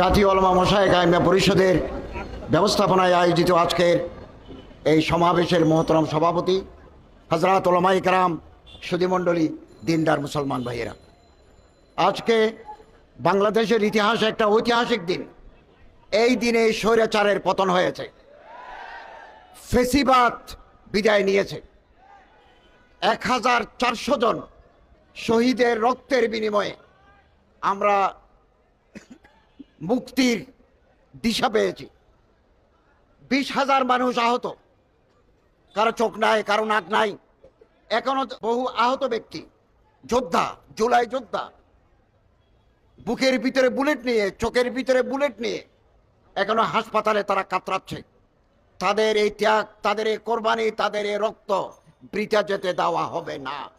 জাতীয় অলমা মশায় কায়মা পরিষদের ব্যবস্থাপনায় আয়োজিত আজকের এই সমাবেশের মহতরম সভাপতি হজরত ওলামাই কারাম সুদীমণ্ডলী দিনদার মুসলমান ভাইয়েরা। আজকে বাংলাদেশের ইতিহাসে একটা ঐতিহাসিক দিন। এই দিনে স্বৈরাচারের পতন হয়েছে। ফেসিবাদ বিদায় নিয়েছে। এক হাজার চারশো জন শহীদের রক্তের বিনিময়ে আমরা মুক্তির দিশা পেয়েছি। বিশ হাজার মানুষ আহত। কারও চোখ নাই, কারও নাক নাই। এখনও বহু আহত ব্যক্তি। যোদ্ধা, জুলাই যোদ্ধা। বুকের ভিতরে বুলেট নিয়ে, চোখের ভিতরে বুলেট নিয়ে এখনও হাসপাতালে তারা কাতরাচ্ছে। তাদের এই ত্যাগ, তাদের এই কোরবানি, তাদের এই রক্ত বৃথা যেতে দেওয়া হবে না।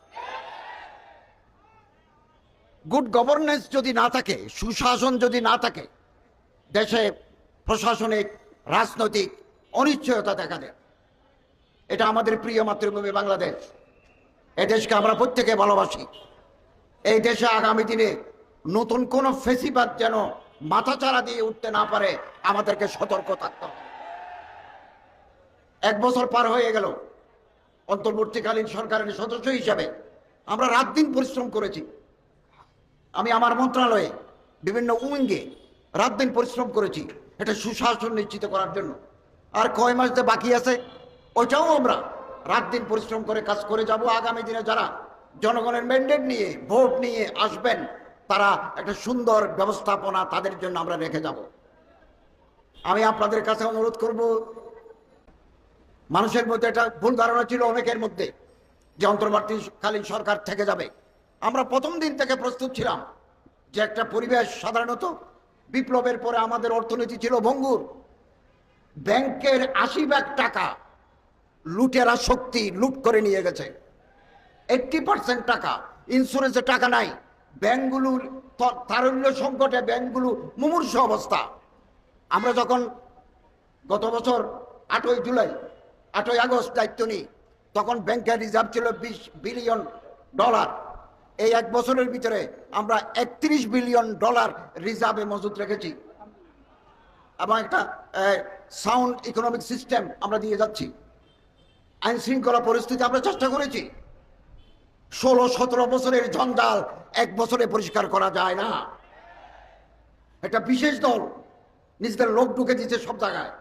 গুড গভর্নেন্স যদি না থাকে, সুশাসন যদি না থাকে, দেশে প্রশাসনিক, রাজনৈতিক অনিশ্চয়তা দেখা দেয়। এটা আমাদের প্রিয় মাতৃভূমি বাংলাদেশ। এই দেশকে আমরা প্রত্যেকে ভালোবাসি। এই দেশে আগামী দিনে নতুন কোন ফেসিবাদ যেন মাথাচাড়া দিয়ে উঠতে না পারে, আমাদেরকে সতর্ক থাকতে হবে। এক বছর পার হয়ে গেল। অন্তর্বর্তীকালীন সরকারের সদস্য হিসাবে আমরা রাত দিন পরিশ্রম করেছি। আমি আমার মন্ত্রণালয়ে বিভিন্ন উইঙ্গে রাত দিন পরিশ্রম করেছি, এটা সুশাসন নিশ্চিত করার জন্য। আর কয় মাস যে বাকি আছে, ওইটাও আমরা রাত দিন পরিশ্রম করে কাজ করে যাব। আগামী দিনে যারা জনগণের ম্যান্ডেট নিয়ে, ভোট নিয়ে আসবেন, তারা একটা সুন্দর ব্যবস্থাপনা তাদের জন্য আমরা রেখে যাব। আমি আপনাদের কাছে অনুরোধ করব, মানুষের মধ্যে একটা ভুল ধারণা ছিল অনেকের মধ্যে, যে অন্তর্বর্তীকালীন সরকার থেকে যাবে। আমরা প্রথম দিন থেকে প্রস্তুত ছিলাম যে একটা পরিবেশ সাধারণত বিপ্লবের পরে আমাদের অর্থনীতি ছিল ভঙ্গুর। ব্যাংকের আশি ভাগ টাকা লুটেরা শক্তি লুট করে নিয়ে গেছে। এইটটি পার্সেন্ট টাকা ইন্স্যুরেন্সের টাকা নাই। ব্যাংকগুলো ত- তারল্য সংকটে ব্যাংকগুলো মুমূর্ষ অবস্থা। আমরা যখন গত বছর আটই জুলাই, আটই আগস্ট দায়িত্ব নিই, তখন ব্যাংকের রিজার্ভ ছিল বিশ বিলিয়ন ডলার। এই এক বছরের ভিতরে আমরা একত্রিশ বিলিয়ন ডলার রিজার্ভে মজুদ রেখেছি। এবং একটা সাউন্ড ইকোনমিক সিস্টেম আমরা দিয়ে যাচ্ছি। আইন শৃঙ্খলা পরিস্থিতি আমরা চেষ্টা করেছি। ষোলো, সতেরো বছরের জঞ্জাল এক বছরে পরিষ্কার করা যায় না। একটা বিশেষ দল নিজেদের লোক ঢুকে দিচ্ছে সব জায়গায়।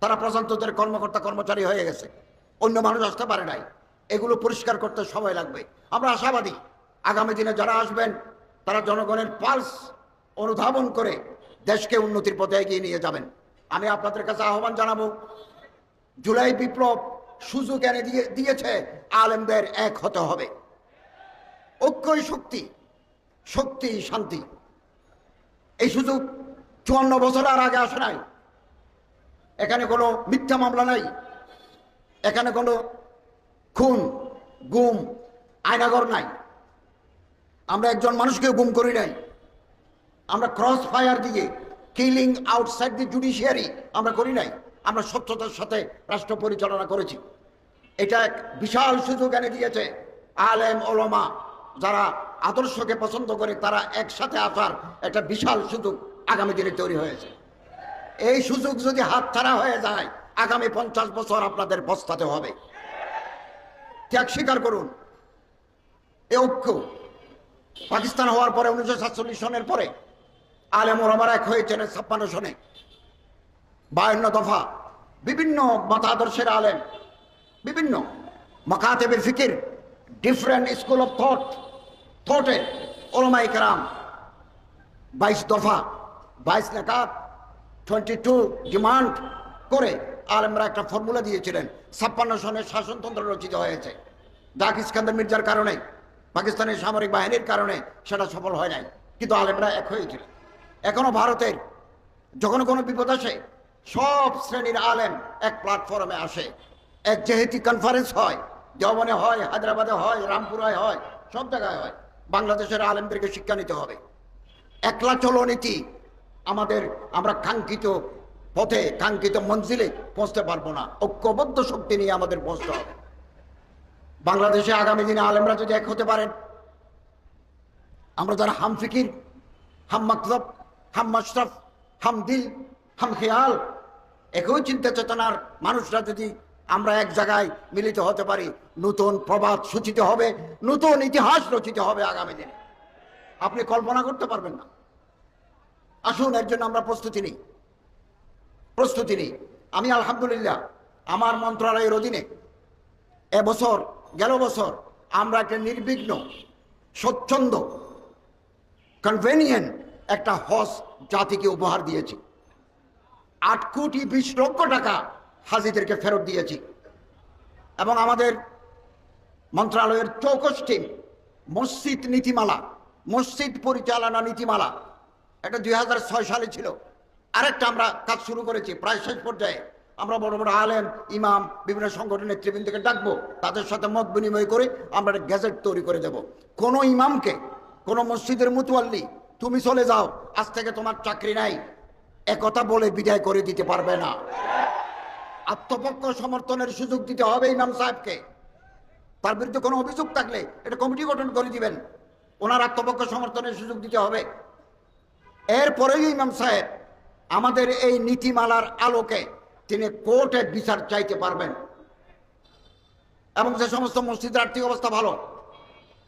তারা প্রশান্তদের কর্মকর্তা কর্মচারী হয়ে গেছে। অন্য মানুষ আসতে পারে নাই। এগুলো পরিষ্কার করতে সময় লাগবে। আমরা আশাবাদী। আগামী দিনে যারা আসবেন, তারা জনগণের পালস অনুধাবন করে দেশকে উন্নতির পথে এগিয়ে নিয়ে যাবেন। আমি আপনাদের কাছে আহ্বান জানাব, জুলাই বিপ্লব সুযোগ এনে দিয়ে, দিয়েছে, আলেমদের এক হতে হবে। ঐক্যই শক্তি শক্তি শান্তি। এই সুযোগ চুয়ান্ন বছর আর আগে আসে নাই। এখানে কোনো মিথ্যা মামলা নাই। এখানে কোনো খুন, গুম, আয়নাগর নাই। আমরা একজন মানুষকে গুম করি নাই। আমরা ক্রস ফায়ার দিয়ে কিলিং আউটসাইড দি জুডিশিয়ারি আমরা করি নাই। আমরা স্বচ্ছতার সাথে রাষ্ট্র পরিচালনা করেছি। এটা এক বিশাল সুযোগ এনে দিয়েছে আলেম, ওলমা, যারা আদর্শকে পছন্দ করে, তারা একসাথে আসার একটা বিশাল সুযোগ আগামী দিনে তৈরি হয়েছে। এই সুযোগ যদি হাতছাড়া হয়ে যায়, আগামী পঞ্চাশ বছর আপনাদের পস্তাতে হবে। ত্যাগ স্বীকার করুন। এ ঐক্য পাকিস্তান হওয়ার পরে উনিশশো সাতচল্লিশ সনের পরে আলেম ওলামারা এক হয়েছেন ছাপ্পান্ন সনে। বায়ান্ন দফা বিভিন্ন মতাদর্শের আলেম, বিভিন্ন মকাতেবের ফিকির ডিফারেন্ট স্কুল অফ থট থটে ওলমাই কারাম। বাইশ দফা, বাইশ নেকাত টোয়েন্টি টু ডিমান্ড করে আলেমরা একটা ফর্মুলা দিয়েছিলেন, ছাপ্পান্ন সনের শাসনতন্ত্র রচিত হয়েছে। ডাক ইস্কান্দার মির্জার কারণে, পাকিস্তানের সামরিক বাহিনীর কারণে সেটা সফল হয় নাই। কিন্তু আলেমরা এক হয়েছিল এখনও ভারতের যখন কোনো বিপদ আসে, সব শ্রেণির আলেম এক প্ল্যাটফর্মে আসে। এক যেহেতু কনফারেন্স হয় দেওয়ানে হয়, হায়দ্রাবাদে হয়, রামপুরায় হয়, সব জায়গায় হয়। বাংলাদেশের আলেমদেরকে শিক্ষা নিতে হবে। একলা চলো নীতি আমাদের, আমরা কাঙ্ক্ষিত পথে কাঙ্ক্ষিত মঞ্জিলে পৌঁছতে পারব না। ঐক্যবদ্ধ শক্তি নিয়ে আমাদের পৌঁছতে হবে। বাংলাদেশে আগামী দিনে আলেমরা যদি এক হতে পারেন, আমরা যারা হাম ফিকির, হাম মাকলব হাম মশরফ, হাম দিল, হাম খেয়াল, একই চিন্তা চেতনার মানুষরা যদি আমরা এক জায়গায় মিলিত হতে পারি, নতুন প্রবাদ সূচিত হবে, নতুন ইতিহাস রচিত হবে আগামী দিনে। আপনি কল্পনা করতে পারবেন না। আসুন, এর জন্য আমরা প্রস্তুতি নিই। প্রস্তুতি নিই। আমি আলহামদুলিল্লাহ, আমার মন্ত্রণালয়ের অধীনে এবছর, গেল বছর আমরা একটা নির্বিঘ্ন, স্বচ্ছন্দ কনভেনিয়েন্ট একটা হজ জাতিকে উপহার দিয়েছি। আট কোটি বিশ লক্ষ টাকা হাজিদেরকে ফেরত দিয়েছি। এবং আমাদের মন্ত্রণালয়ের চৌকস মসজিদ নীতিমালা, মসজিদ পরিচালনা নীতিমালা, এটা দুই হাজার ছয় সালে ছিল। আরেকটা আমরা কাজ শুরু করেছি, প্রায় শেষ পর্যায়ে। আমরা বড় বড় আলেম, ইমাম, বিভিন্ন সংগঠনের নেতৃবৃন্দকে ডাকবো, তাদের সাথে মত বিনিময় করে আমরা একটা গ্যাজেট তৈরি করে দেব। কোনো ইমামকে, কোনো মসজিদের মুতুয়াল্লি, তুমি চলে যাও, আজ থেকে তোমার চাকরি নাই। একথা বলে বিদায় করে দিতে পারবে না। আত্মপক্ষ সমর্থনের সুযোগ দিতে হবে ইমাম সাহেবকে। তার বিরুদ্ধে কোনো অভিযোগ থাকলে এটা কমিটি গঠন করে দিবেন। ওনার আত্মপক্ষ সমর্থনের সুযোগ দিতে হবে। এরপরেই ইমাম সাহেব আমাদের এই নীতিমালার আলোকে তিনি কোর্টে বিচার চাইতে পারবেন। এবং যে সমস্ত মসজিদের আর্থিক অবস্থা ভালো,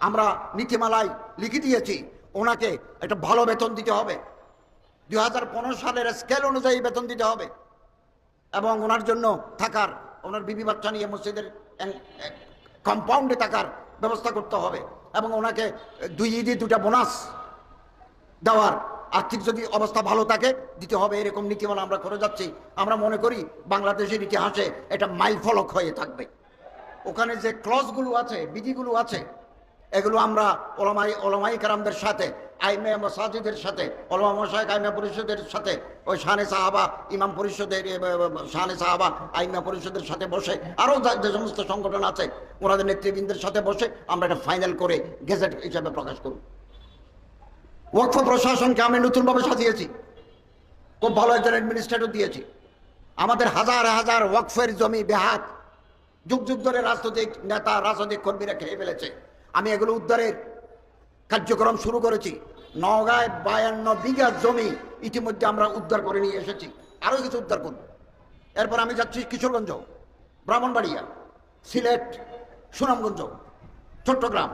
আমরা নীতিমালায় লিখে দিয়েছি, ওনাকে একটা ভালো বেতন দিতে হবে। দু হাজার পনেরো সালের স্কেল অনুযায়ী বেতন দিতে হবে। এবং ওনার জন্য থাকার, ওনার বিবি বাচ্চা নিয়ে মসজিদের কম্পাউন্ডে থাকার ব্যবস্থা করতে হবে। এবং ওনাকে দুই ঈদে দুটা বোনাস দেওয়ার আর্থিক যদি অবস্থা ভালো থাকে দিতে হবে এরকম নীতিমালা আমরা করে যাচ্ছি। আমরা মনে করি বাংলাদেশের ইতিহাসে এটা মাইল ফলক হয়ে থাকবে। ওখানে যে ক্লসগুলো আছে বিধিগুলো আছে এগুলো আমরা ওলামাই ওলামাই কারামদের সাথে আইমে মসাজিদের সাথে ওলামা মশাইক আইমা পরিষদের সাথে ওই শানে সাহাবা ইমাম পরিষদের ব, সাহাবা আইমা পরিষদের সাথে বসে আরও যে সমস্ত সংগঠন আছে ওনাদের নেতৃবৃন্দের সাথে বসে আমরা এটা ফাইনাল করে গেজেট হিসাবে প্রকাশ করব। ওয়াকফ প্রশাসনকে আমি নতুনভাবে সাজিয়েছি। খুব ভালো একজন অ্যাডমিনিস্ট্রেটর দিয়েছি। আমাদের হাজার হাজার ওয়াকফের জমি বেহাত। যুগ যুগ ধরে রাজনৈতিক নেতা, রাজনৈতিক কর্মীরা খেয়ে ফেলেছে। আমি এগুলো উদ্ধারের কার্যক্রম শুরু করেছি। নগাঁয় বায়ান্ন বিঘা জমি ইতিমধ্যে আমরা উদ্ধার করে নিয়ে এসেছি। আরও কিছু উদ্ধার করব। এরপর আমি যাচ্ছি কিশোরগঞ্জ, ব্রাহ্মণবাড়িয়া, সিলেট, সুনামগঞ্জ, চট্টগ্রাম।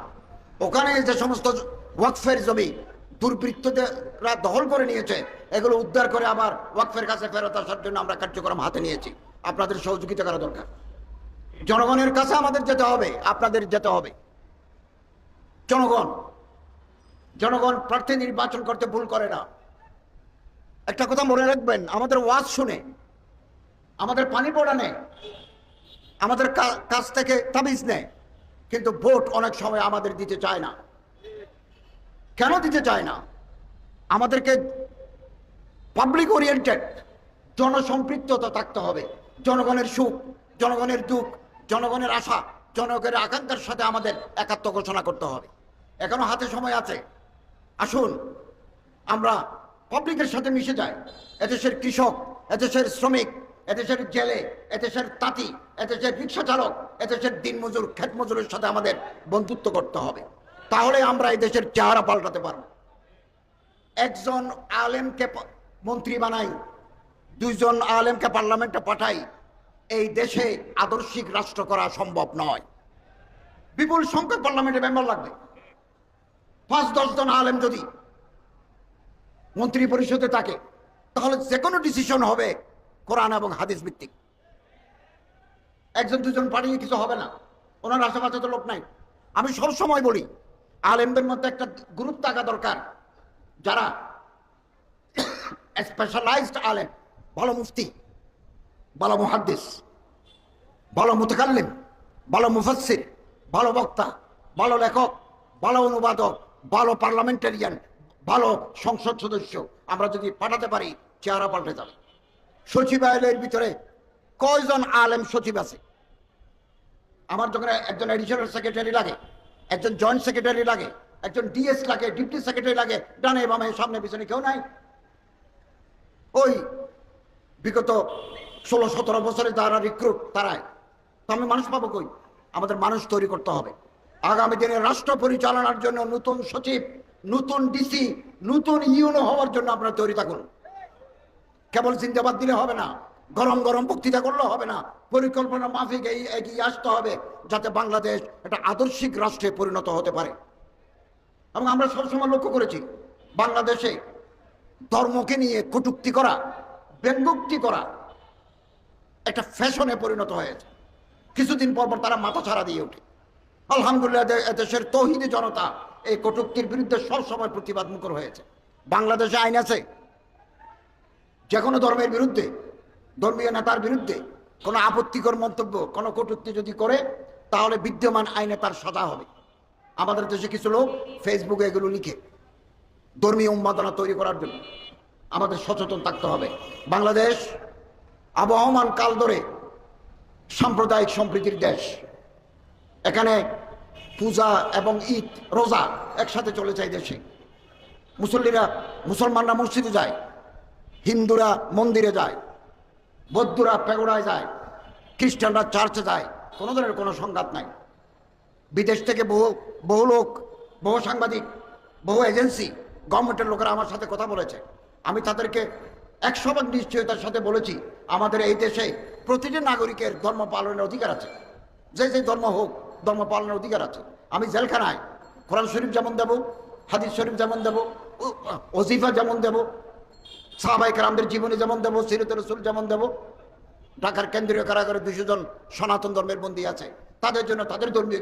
ওখানে যে সমস্ত ওয়াকফের জমি দুর্বৃত্তরা দখল করে নিয়েছে। এগুলো উদ্ধার করে আবার ওয়াকফের কাছে ফেরত আসার জন্য আমরা কার্যক্রম হাতে নিয়েছি। আপনাদের সহযোগিতা করা দরকার। জনগণের কাছে আমাদের যেতে হবে, আপনাদের যেতে হবে। জনগণ জনগণ প্রার্থী নির্বাচন করতে ভুল করে না। একটা কথা মনে রাখবেন, আমাদের ওয়াজ শুনে, আমাদের পানি পড়া নেয়, আমাদের কাছ থেকে তাবিজ নেয়, কিন্তু ভোট অনেক সময় আমাদের দিতে চায় না। কেন দিতে চায় না? আমাদেরকে পাবলিক ওরিয়েন্টেড জনসম্পৃক্ততা থাকতে হবে। জনগণের সুখ, জনগণের দুঃখ, জনগণের আশা, জনগণের আকাঙ্ক্ষার সাথে আমাদের একাত্ম ঘোষণা করতে হবে। এখনও হাতে সময় আছে। আসুন, আমরা পাবলিকের সাথে মিশে যাই। এদেশের কৃষক, এদেশের শ্রমিক, এদেশের জেলে, এদেশের তাঁতি, এদেশের রিক্সা চালক, এদেশের দিনমজুর ক্ষেত মজুরের সাথে আমাদের বন্ধুত্ব করতে হবে। তাহলে আমরা এই দেশের চেহারা পাল্টাতে পারব। একজন আলেমকে মন্ত্রী বানাই, দুইজন আলেমকে পার্লামেন্টে পাঠাই, এই দেশে আদর্শিক রাষ্ট্র করা সম্ভব নয়। বিপুল সংখ্যক পার্লামেন্টে মেম্বার লাগবে। পাঁচ দশজন আলেম যদি মন্ত্রী পরিষদে থাকে, তাহলে যে কোনো ডিসিশন হবে কোরআন এবং হাদিস ভিত্তিক। একজন, দুজন পাঠিয়ে কিছু হবে না। ওনার আশেপাশে তো লোক নাই। আমি সব সময় বলি আলেমদের মধ্যে একটা গ্রুপ থাকা দরকার, যারা স্পেশালাইজড আলেম, ভালো মুফতি, ভালো মুহাদ্দিস, ভালো মুতকাল্লিম, ভালো মুফাসসির, ভালো বক্তা, ভালো লেখক, ভালো অনুবাদক, ভালো পার্লামেন্টারিয়ান ভালো সংসদ সদস্য, আমরা যদি পাঠাতে পারি, চেহারা পাল্টে যাবে। সচিবালয়ের ভিতরে কয়জন আলেম সচিব আছে? আমার যখন একজন এডিশনাল সেক্রেটারি লাগে একজন জয়েন্ট সেক্রেটারি লাগে, একজন ডিএস লাগে ডিপটি সেক্রেটারি লাগে, ডানে বামে, সামনে পিছনে কেউ নাই। ওই বিগত ষোলো, সতেরো বছরে যারা রিক্রুট তারাই। তো আমি মানুষ পাবো কই? আমাদের মানুষ তৈরি করতে হবে। আগামী দিনে রাষ্ট্র পরিচালনার জন্য নতুন সচিব, নতুন ডিসি নতুন ইউনো হওয়ার জন্য আপনারা তৈরি থাকুন। কেবল চিন্তাবাদ দিলে হবে না। গরম গরম বক্তৃতা করলে হবে না। পরিকল্পনা মাফিক এগিয়ে আসতে হবে যাতে বাংলাদেশ একটা আদর্শিক রাষ্ট্রে পরিণত হতে পারে। এবং আমরা সবসময় লক্ষ্য করেছি, বাংলাদেশে ধর্মকে নিয়ে কটুক্তি করা, ব্যঙ্গোক্তি করা একটা ফ্যাশনে পরিণত হয়েছে। কিছুদিন পর পর তারা মাথা ছাড়া দিয়ে ওঠে। আলহামদুলিল্লাহ দেশের তহিদি জনতা এই কটুক্তির বিরুদ্ধে সবসময় প্রতিবাদ মুখর হয়েছে। বাংলাদেশে আইন আছে। যে কোনো ধর্মের বিরুদ্ধে ধর্মীয় নেতার বিরুদ্ধে কোনো আপত্তিকর মন্তব্য, কোনো কটূক্তি যদি করে, তাহলে বিদ্যমান আইনে তার সাজা হবে। আমাদের দেশে কিছু লোক ফেসবুকে এগুলো লিখে ধর্মীয় উন্মাদনা তৈরি করার জন্য আমাদের সচেতন থাকতে হবে। বাংলাদেশ আবহমান কাল ধরে সাম্প্রদায়িক সম্প্রীতির দেশ। এখানে পূজা এবং ঈদ, রোজা একসাথে চলে যায় দেশে। মুসল্লিরা মুসলমানরা মসজিদে যায়, হিন্দুরা মন্দিরে যায়। বৌদ্ধরা পেগোড়ায় যায়, খ্রিস্টানরা চার্চে যায়, কোনো ধরনের কোনো সংঘাত নাই। বিদেশ থেকে বহু বহু লোক, বহু সাংবাদিক, বহু এজেন্সি, গভর্নমেন্টের লোকেরা আমার সাথে কথা বলেছে। আমি তাদেরকে একশো ভাগ নিশ্চয়তার সাথে বলেছি, আমাদের এই দেশে প্রতিটি নাগরিকের ধর্ম পালনের অধিকার আছে। যে যে ধর্ম হোক, ধর্ম পালনের অধিকার আছে। আমি জেলখানায় কোরআন শরীফ যেমন দেব, হাদিস শরীফ যেমন দেব ওজিফা যেমন দেব সাহাবাই কালামদের জীবনে যেমন দেবো, সিরত রসুল যেমন দেবো, ঢাকার কেন্দ্রীয় কারাগারে দুশো জন সনাতন ধর্মের বন্দী আছে। তাদের জন্য তাদের ধর্মীয়